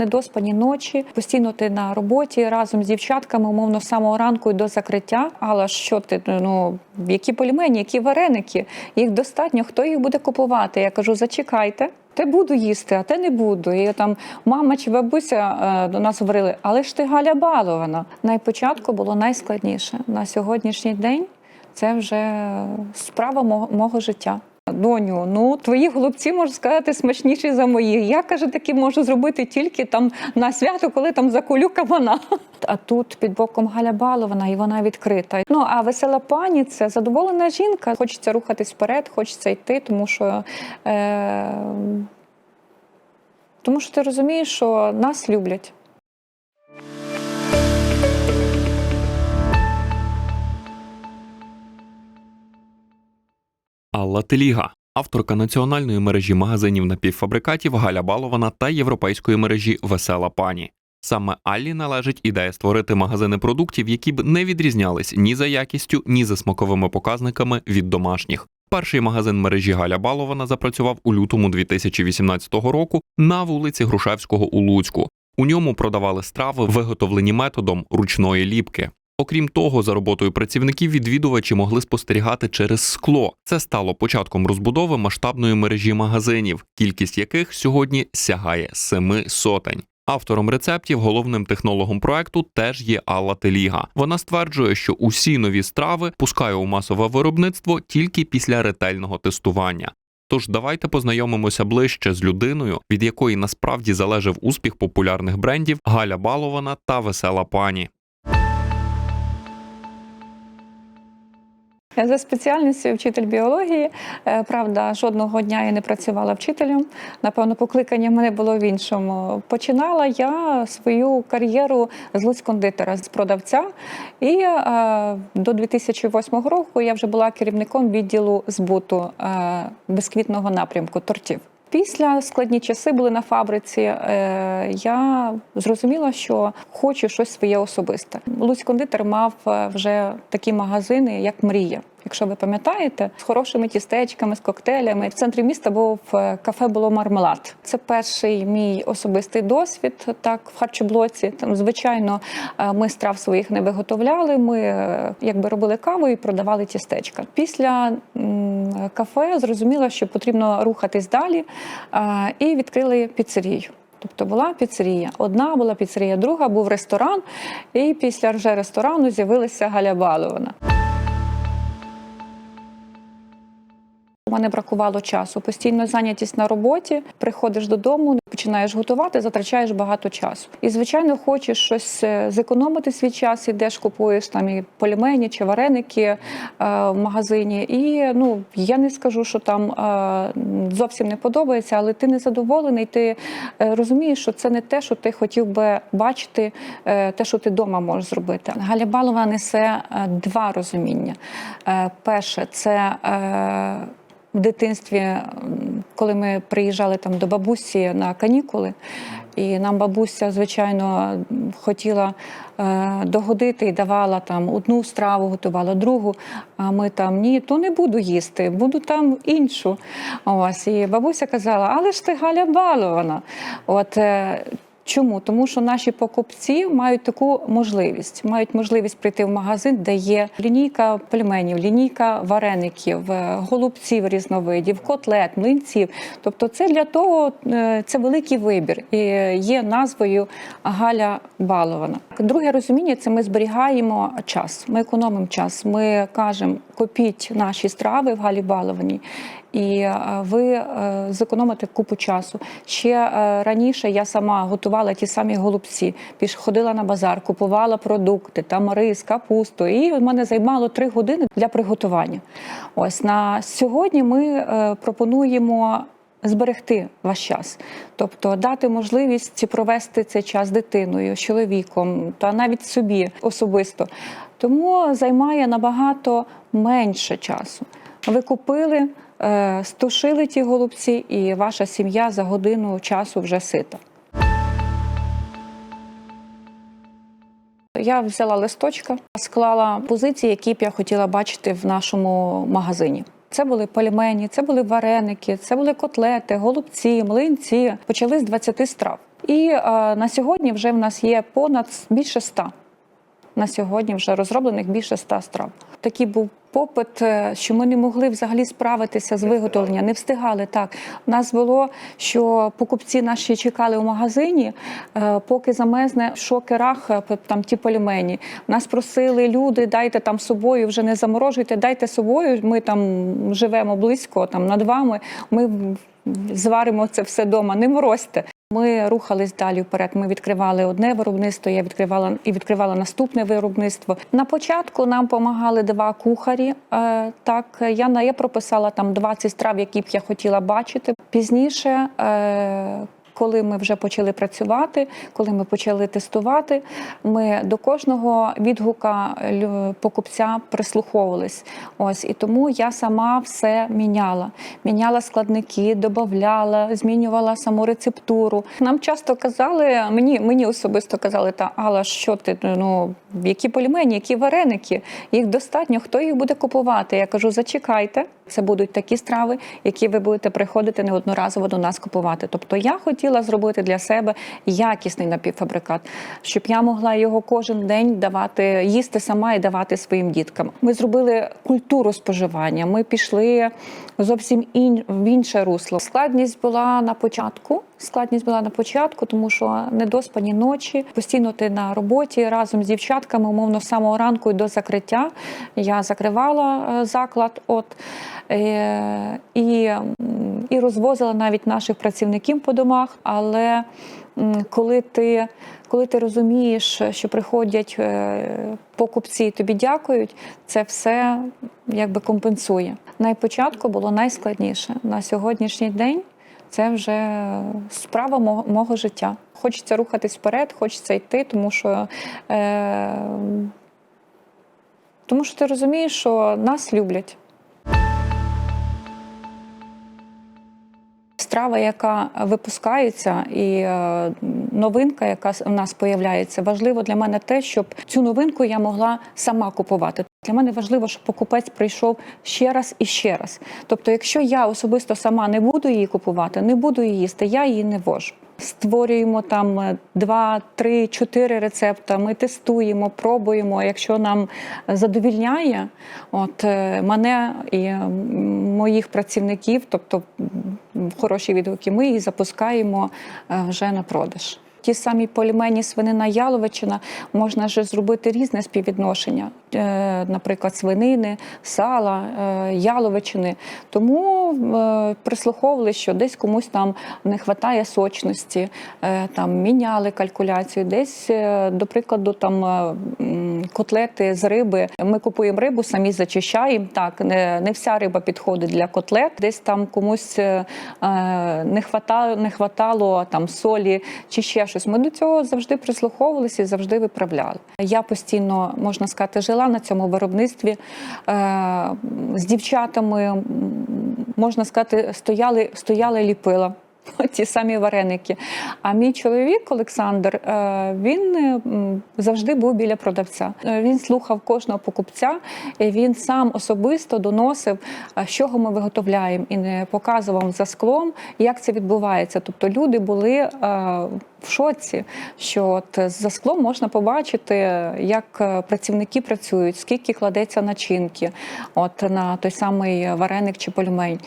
недоспані ночі. Постійно ти на роботі разом з дівчатками, умовно з самого ранку і до закриття. Але що ти ну які полімені, які вареники? Їх достатньо. Хто їх буде купувати? Я кажу, зачекайте. Те буду їсти, а те не буду. І там мама чи бабуся е, до нас говорили, але ж ти Галя балована. Найпочатку було найскладніше. На сьогоднішній день це вже справа мого, мого життя. Доню, ну твої голубці можна сказати смачніші за мої. Я каже, такі можу зробити тільки там на свято, коли там заколю кабана. А тут під боком Галя Балована, і вона відкрита. Ну а весела пані це задоволена жінка. Хочеться рухатись вперед, хочеться йти, тому що. Е- тому що ти розумієш, що нас люблять. Алла Теліга, авторка національної мережі магазинів напівфабрикатів Галя Балована та європейської мережі Весела пані. Саме Аллі належить ідея створити магазини продуктів, які б не відрізнялись ні за якістю, ні за смаковими показниками від домашніх. Перший магазин мережі Галя Балована запрацював у лютому 2018 року на вулиці Грушевського у Луцьку. У ньому продавали страви, виготовлені методом ручної ліпки. Окрім того, за роботою працівників відвідувачі могли спостерігати через скло. Це стало початком розбудови масштабної мережі магазинів, кількість яких сьогодні сягає семи сотень. Автором рецептів, головним технологом проекту теж є Алла Теліга. Вона стверджує, що усі нові страви пускає у масове виробництво тільки після ретельного тестування. Тож давайте познайомимося ближче з людиною, від якої насправді залежав успіх популярних брендів Галя Балована та Весела пані. За спеціальністю вчитель біології. Е, Правда, жодного дня я не працювала вчителем. Напевно, покликання в мене було в іншому. Починала я свою кар'єру з луцькондитера, з продавця. І е, до 2008 року я вже була керівником відділу збуту е, безквітного напрямку тортів. Після складні часи були на фабриці. е, Я зрозуміла, що хочу щось своє особисте. Луцький кондитер мав е, вже такі магазини, як Мрія. Якщо ви пам'ятаєте, з хорошими тістечками, з коктейлями. В центрі міста був е, кафе було мармелад. Це перший мій особистий досвід. Так, в харчоблоці. Там, звичайно, ми страв своїх не виготовляли. Ми якби робили каву і продавали тістечка. Після кафе зрозуміла, що потрібно рухатись далі, е, і відкрили піцерію. Тобто була піцерія. Одна була піцерія, друга був ресторан, і після вже ресторану з'явилася Галя Балована. У мене бракувало часу. Постійно зайнятість на роботі. Приходиш додому, починаєш готувати, затрачаєш багато часу. І звичайно, хочеш щось е, зекономити свій час, ідеш, купуєш там і полімені чи вареники е, в магазині. І ну я не скажу, що там е, зовсім не подобається, але ти не задоволений. Ти е, розумієш, що це не те, що ти хотів би бачити, е, те, що ти вдома можеш зробити. Галя Балова несе е, два розуміння. Е, Перше, це е, в дитинстві, коли ми приїжджали там до бабусі на канікули, і нам бабуся, звичайно, хотіла е, догодити і давала там одну страву, готувала другу. А ми там ні, то не буду їсти, буду там іншу. Ось і бабуся казала, але ж ти Галя балована. От е, Чому? Тому що наші покупці мають таку можливість. Мають можливість прийти в магазин, де є лінійка пельменів, лінійка вареників, е, голубців різновидів, котлет, млинців. Тобто, це для того е, це великий вибір і є назвою Галя Балована. Друге розуміння це ми зберігаємо час. Ми економимо час. Ми кажемо, купіть наші страви в Галі Баловані. І е, ви е, зекономите купу часу. Ще е, раніше я сама готувала ті самі голубці, піш ходила на базар, купувала продукти, там рис, капусту, і в мене займало три години для приготування. Ось на сьогодні ми пропонуємо. Зберегти ваш час, тобто дати можливість провести цей час дитиною, чоловіком та навіть собі особисто. Тому займає набагато менше часу. Ви купили, стушили ті голубці, і ваша сім'я за годину часу вже сита. Я взяла листочка, склала позиції, які б я хотіла бачити в нашому магазині. Це були полімені, це були вареники, це були котлети, голубці, млинці. Почали з 20 страв. І е, на сьогодні вже в нас є понад більше ста. На сьогодні вже розроблених більше ста страв. Такий був попит, е, що ми не могли взагалі справитися з виготовленням, не встигали так. У нас було, що покупці наші чекали у магазині, е, поки замезне шокерах, е, там ті пельмені. Нас просили люди, дайте там собою, вже не заморожуйте, дайте собою. Ми там живемо близько, там над вами. Ми зваримо це все вдома, не морозьте. Ми рухались далі вперед. Ми відкривали одне виробництво, я відкривала і відкривала наступне виробництво. На початку нам допомагали два кухарі. Е, так, я я прописала там 20 страв, які б я хотіла бачити. Пізніше. Коли ми вже почали працювати, коли ми почали тестувати, ми до кожного відгука покупця прислуховувались. Ось і тому я сама все міняла. Міняла складники, додавала, змінювала саму рецептуру. Нам часто казали, мені, мені особисто казали, та Алла, що ти ну які пельмені, які вареники, їх достатньо. Хто їх буде купувати? Я кажу, зачекайте. Це будуть такі страви, які ви будете приходити неодноразово до нас купувати. Тобто я хотіла зробити для себе якісний напівфабрикат, щоб я могла його кожен день давати, їсти сама і давати своїм діткам. Ми зробили культуру споживання. Ми пішли зовсім ін, в інше русло. Складність була на початку. Складність була на початку, тому що недоспані ночі, постійно ти на роботі разом з дівчатками, умовно, з самого ранку і до закриття. Я закривала е, заклад, от і, і розвозила навіть наших працівників по домах. Але коли ти, коли ти розумієш, що приходять е, покупці і тобі дякують, це все якби компенсує. Найпочатку було найскладніше на сьогоднішній день. Це вже справа мого, мого життя. Хочеться рухатись вперед, хочеться йти, тому що, е, тому що ти розумієш, що нас люблять. Страва, яка випускається, і е, новинка, яка у нас появляється, важливо для мене те, щоб цю новинку я могла сама купувати. Для мене важливо, щоб покупець прийшов ще раз і ще раз. Тобто, якщо я особисто сама не буду її купувати, не буду її їсти, я її не вожу. Створюємо там е, два, три, чотири рецепти. Ми тестуємо, пробуємо. Якщо нам задовільняє, от е, мене і моїх працівників, тобто хороші відгуки, ми її запускаємо е, вже на продаж. Ті самі пельмені свинина яловичина можна ж зробити різне співвідношення, е, наприклад, свинини, сала, е, яловичини. Тому е, прислуховували, що десь комусь там не вистачає сочності, там міняли калькуляцію, десь, до прикладу, там котлети з риби. Ми купуємо рибу, самі зачищаємо. Так, не, не вся риба підходить для котлет. Десь там комусь не хватало, не хватало там солі чи ще щось. Ми до цього завжди прислуховувалися і завжди виправляли. Я постійно можна сказати, жила на цьому виробництві е, з дівчатами. Можна сказати, стояли, стояли ліпила. Ті самі вареники. А мій чоловік Олександр е, він е, завжди був біля продавця. Е, Він слухав кожного покупця, і він сам особисто доносив, чого ми виготовляємо, і не показував за склом, як це відбувається. Тобто люди були в шоці, що от за склом можна побачити, як працівники працюють, скільки кладеться начинки, от на той самий вареник чи пельмень.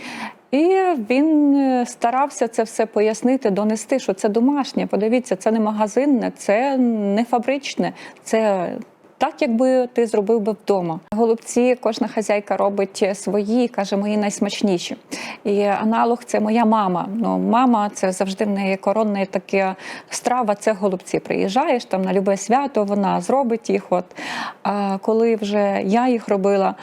І він е, старався це все пояснити, донести, що це домашнє. Подивіться, це не магазинне, це не фабричне, це. Так, якби ти зробив би вдома. Голубці кожна хазяйка робить свої, каже, мої найсмачніші. І аналог це моя мама. Ну, мама це завжди в неї коронна така страва. Це голубці. Приїжджаєш там на любе свято, вона зробить їх. От а коли вже я їх робила,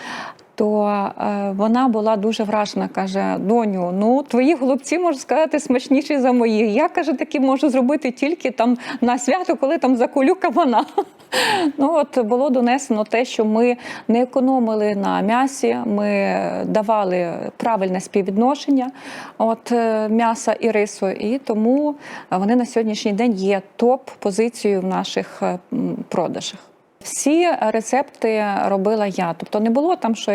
то е, вона була дуже вражена. каже: Доню, ну твої голубці можу сказати смачніші за мої. Я каже, такі можу зробити тільки там на свято, коли там заколю кабана. Ну от було донесено те, що ми не економили на м'ясі, ми давали правильне співвідношення от е, м'яса і рису, і тому вони на сьогоднішній день є топ позицією в наших е, продажах. Всі рецепти робила я. Тобто не було там, що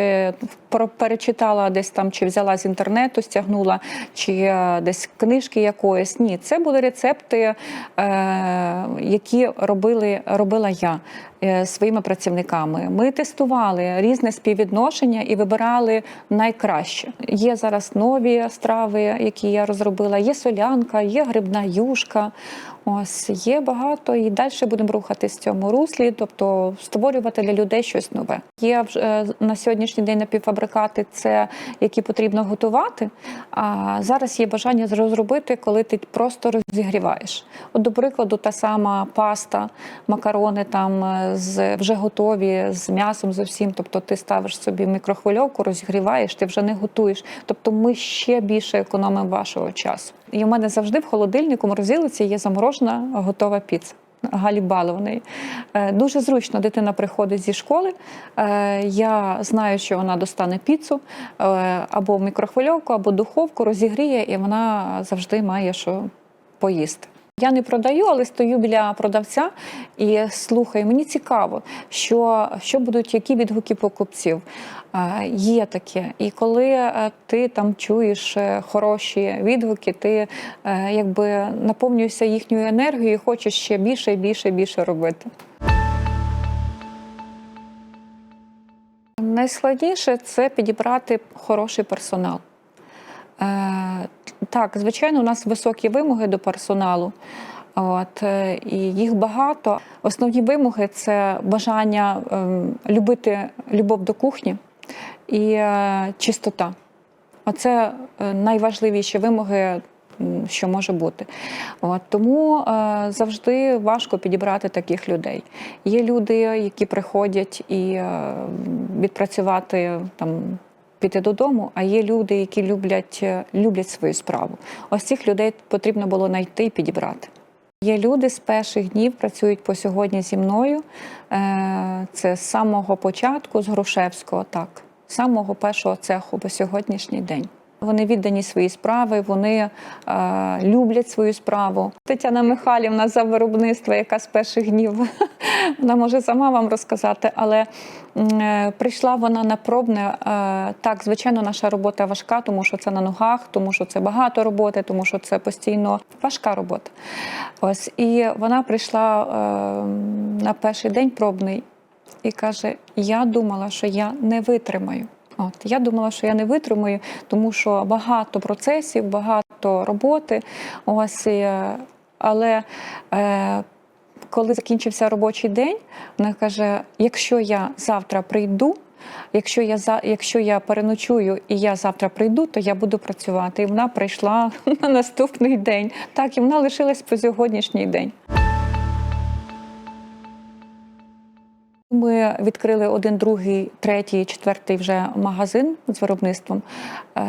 перечитала десь там, чи взяла з інтернету, стягнула, чи е, десь книжки якоїсь. Ні, це були рецепти, е, які робили, робила я е, своїми працівниками. Ми тестували різне співвідношення і вибирали найкраще. Є зараз нові страви, які я розробила. Є солянка, є грибна юшка. Ось є багато, і далі будемо рухатись в цьому руслі, тобто створювати для людей щось нове. Є на сьогоднішній день напівфабрикати, це які потрібно готувати. А зараз є бажання розробити, коли ти просто розігріваєш. От, до прикладу, та сама паста, макарони там е, з вже готові з м'ясом, з усім. Тобто ти ставиш собі мікрохвильовку, розігріваєш, ти вже не готуєш. Тобто ми ще більше економимо вашого часу. І у мене завжди в холодильнику морозилиці є заморожена готова піца. Галі Баловної. Е, Дуже зручно дитина приходить зі школи. Е, Я знаю, що вона достане піцу е, або мікрохвильовку, або духовку, розігріє, і вона завжди має що поїсти. Я не продаю, але стою біля продавця і слухаю. Мені цікаво, що, що будуть, які відгуки покупців. Е, Є таке. І коли е, ти там чуєш е, хороші відгуки, ти е, якби наповнюєшся їхньою енергією і хочеш ще більше і більше і більше робити. Найскладніше це підібрати хороший персонал. Е, так, звичайно, у нас високі вимоги до персоналу. От, е, і їх багато. Основні вимоги це бажання ем, любити любов до кухні і е, чистота. Оце е, найважливіші вимоги, що може бути. От, тому завжди важко підібрати таких людей. Є люди, які приходять і відпрацювати там. Піти додому, а є люди, які люблять, е, люблять свою справу. Ось цих людей потрібно було знайти і підібрати. Є люди з перших днів працюють по сьогодні зі мною. Е, Це з самого початку, з Грушевського, так, з самого першого цеху по сьогоднішній день. Вони віддані свої справи, вони е, люблять свою справу. Тетяна Михайлівна за виробництво, яка з перших днів вона може сама вам розказати, але е, прийшла вона на пробне. Е, так, звичайно, наша робота важка, тому що це на ногах, тому що це багато роботи, тому що це постійно важка робота. Ось і вона прийшла е, на перший день пробний і каже: Я думала, що я не витримаю. От я думала, що я не витримаю, тому що багато процесів, багато роботи. Ось, е, але е, коли закінчився робочий день, вона каже: якщо я завтра прийду. Якщо я за якщо я переночую і я завтра прийду, то я буду працювати. І вона прийшла на наступний день. Так, і вона лишилась по сьогоднішній день. Ми відкрили один, другий, третій, четвертий вже магазин з виробництвом. Е,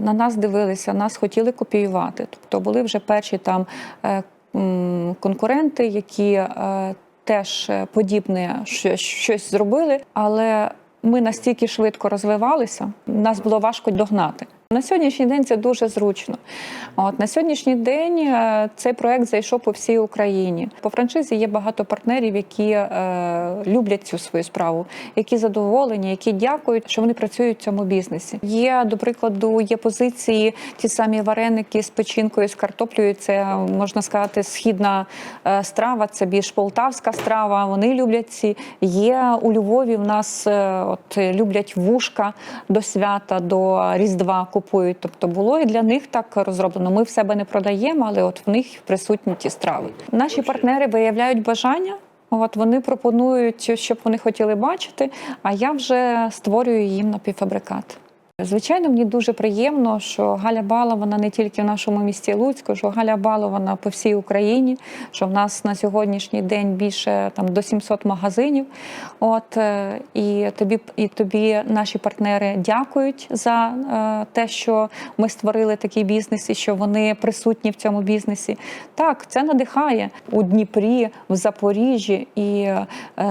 На нас дивилися, нас хотіли копіювати. Тобто були вже перші там е, конкуренти, які е, теж подібне щось зробили, але ми настільки швидко розвивалися, нас було важко догнати. На сьогоднішній день це дуже зручно. От на сьогоднішній день е, цей проект зайшов по всій Україні. По франшизі є багато партнерів, які е, люблять цю свою справу, які задоволені, які дякують, що вони працюють в цьому бізнесі. Є, до прикладу, є позиції, ті самі вареники з печінкою, з картоплею. Це можна сказати, східна е, страва, це більш полтавська страва. Вони люблять ці. Є у Львові. В нас е, от люблять вушка до свята, до Різдва купують. Тобто було і для них так розроблено. Ми в себе не продаємо, але от в них присутні ті страви. Наші партнери виявляють бажання. От вони пропонують, щоб вони хотіли бачити, а я вже створюю їм напівфабрикат. Звичайно, мені дуже приємно, що Галя Балована не тільки в нашому місті Луцьку, що Галя Балована по всій Україні, що в нас на сьогоднішній день більше там до 700 магазинів. От е, і тобі, і тобі наші партнери дякують за е, те, що ми створили такий бізнес і що вони присутні в цьому бізнесі. Так, це надихає у Дніпрі, в Запоріжжі і е,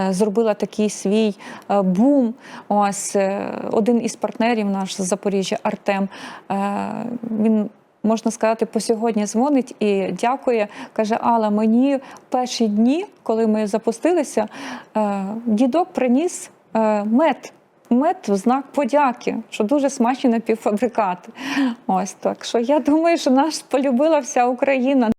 зробила такий свій е, бум. Ось е, один із партнерів наш з Запоріжжя Артем. е, Він можна сказати, по сьогодні дзвонить і дякує. Каже: Алла, мені в перші дні, коли ми запустилися, е, дідок приніс е, мед. Мед в знак подяки, що дуже смачні напівфабрикати. Ось так. Що я думаю, що нас полюбила вся Україна.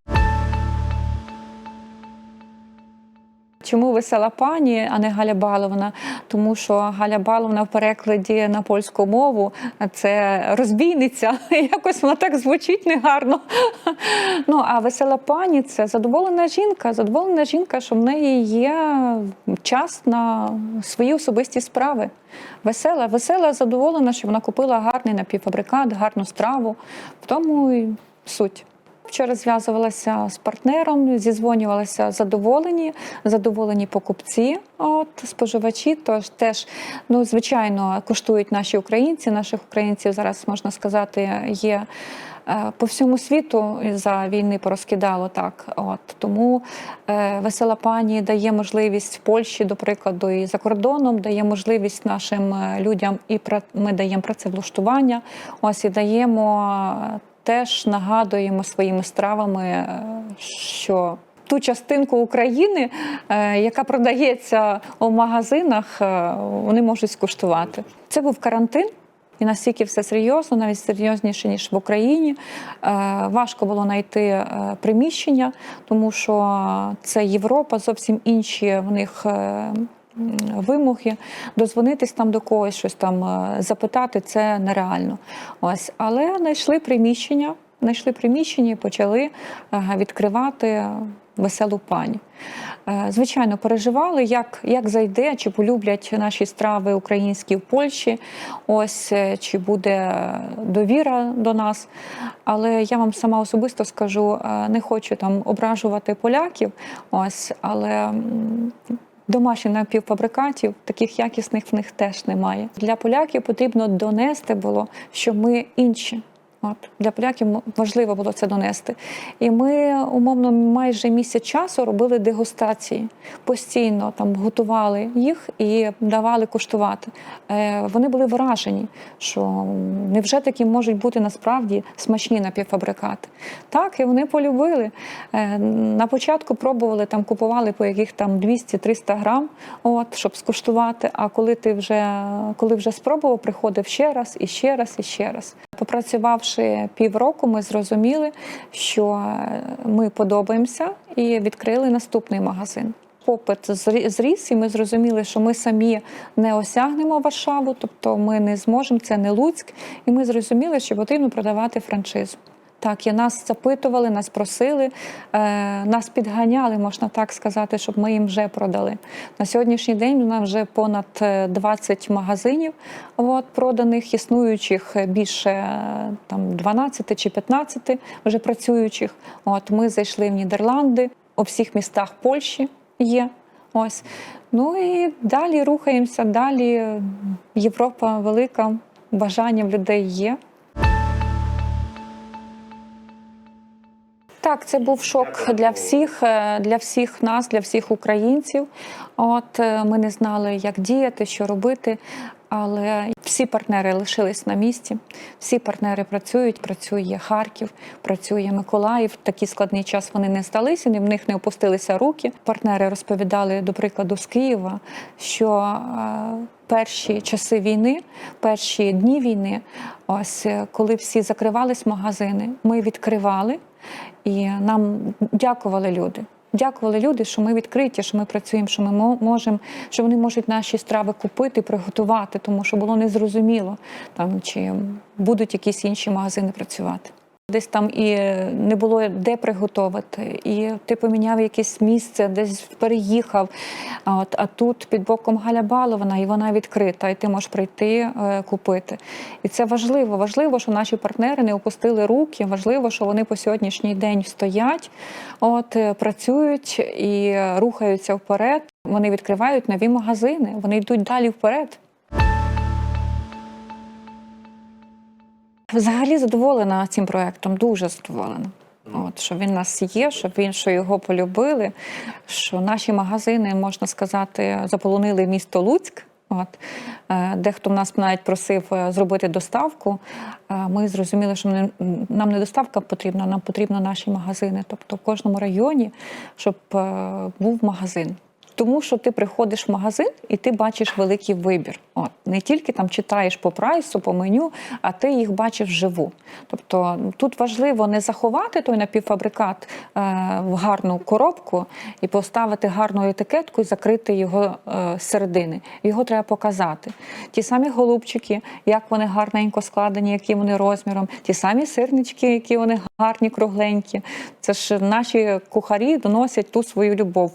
Чому весела пані, а не Галя Баловна? Тому що Галя Баловна в перекладі на польську мову це розбійниця. Якось вона так звучить негарно. Ну а весела пані це задоволена жінка. Задоволена жінка, що в неї є час на свої особисті справи. Весела, весела, задоволена, що вона купила гарний напівфабрикат, гарну страву. В тому і суть. Вчора зв'язувалася з партнером, зізвонювалася задоволені, задоволені покупці, от споживачі. Тож теж, ну звичайно, коштують наші українці. Наших українців зараз можна сказати є. е, По всьому світу за війни порозкидало так. От тому е, весела пані дає можливість в Польщі, до прикладу, і за кордоном дає можливість нашим е, людям, і ми даємо працевлаштування. Ось і даємо теж нагадуємо своїми стравами, е, що ту частинку України, е, яка продається у магазинах, е, вони можуть скуштувати. Це був карантин. І настільки все серйозно, навіть серйозніше ніж в Україні. Важко було знайти приміщення, тому що це Європа, зовсім інші в них вимоги. Дозвонитись там до когось, щось там е, запитати це нереально. Ось, але знайшли приміщення, знайшли приміщення і почали е, відкривати веселу пані. Е, Звичайно, переживали, як, як зайде, чи полюблять наші страви українські в Польщі, ось чи буде довіра до нас. Але я вам сама особисто скажу, не хочу там ображувати поляків, ось, але. Домашніх напівфабрикатів, таких якісних в них теж немає. Для поляків потрібно донести було, що ми інші. От для поляків важливо було це донести. І ми умовно майже місяць часу робили дегустації. Постійно там готували їх і давали куштувати. Е, вони були вражені, що невже такі можуть бути насправді смачні напівфабрикати. Так, і вони полюбили. Е, на початку пробували там, купували по яких там 200-300 грам, от, щоб скуштувати. А коли ти вже коли вже спробував, приходив ще раз і ще раз і ще раз. Попрацювавши півроку, ми зрозуміли, що ми подобаємося і відкрили наступний магазин. Попит зріс, і ми зрозуміли, що ми самі не осягнемо Варшаву, тобто ми не зможемо, це не Луцьк. І ми зрозуміли, що потрібно продавати франшизу. Так, і нас запитували, нас просили, е, нас підганяли, можна так сказати, щоб ми їм вже продали. На сьогоднішній день у нас вже понад е, 20 магазинів от, проданих, існуючих е, більше е, там, 12 чи 15 вже працюючих. От, ми зайшли в Нідерланди, у всіх містах Польщі є. Ось. Ну і далі рухаємося, далі е, Європа велика, бажання в людей є. Так, це був шок для всіх, е, для всіх нас, для всіх українців. От е, ми не знали, як діяти, що робити. Але всі партнери лишились на місці, всі партнери працюють. Працює Харків, працює Миколаїв. В такий складний час вони не здалися, в них не опустилися руки. Партнери розповідали, до прикладу, з Києва, що е, перші часи війни, перші дні війни, ось коли всі закривались магазини, ми відкривали. І нам дякували люди. Дякували люди, що ми відкриті, що ми працюємо, що ми мо- можемо, що вони можуть наші страви купити, приготувати, тому що було незрозуміло, там чи будуть якісь інші магазини працювати. Десь там і не було де приготувати, і ти поміняв якесь місце, десь переїхав. А, от, а тут під боком Галя Балована, і вона відкрита, і ти можеш прийти е, купити. І це важливо. Важливо, що наші партнери не опустили руки. Важливо, що вони по сьогоднішній день стоять, от е, працюють і рухаються вперед. Вони відкривають нові магазини, вони йдуть далі вперед. Взагалі задоволена цим проектом, дуже задоволена. От, що він нас є, що він що його полюбили, що наші магазини, можна сказати, заполонили місто Луцьк. От е, дехто в нас навіть просив е, зробити доставку. Е, Ми зрозуміли, що нам не доставка потрібна, нам потрібно наші магазини. Тобто в кожному районі, щоб був магазин. Тому що ти приходиш в магазин і ти бачиш великий вибір. От не тільки там читаєш по прайсу, по меню, а ти їх бачиш вживу. Тобто тут важливо не заховати той напівфабрикат е, в гарну коробку і поставити гарну етикетку і закрити його е, середини. Його треба показати. Ті самі голубчики, як вони гарненько складені, які вони розміром, ті самі сирнички, які вони гарні, кругленькі. Це ж наші кухарі доносять ту свою любов.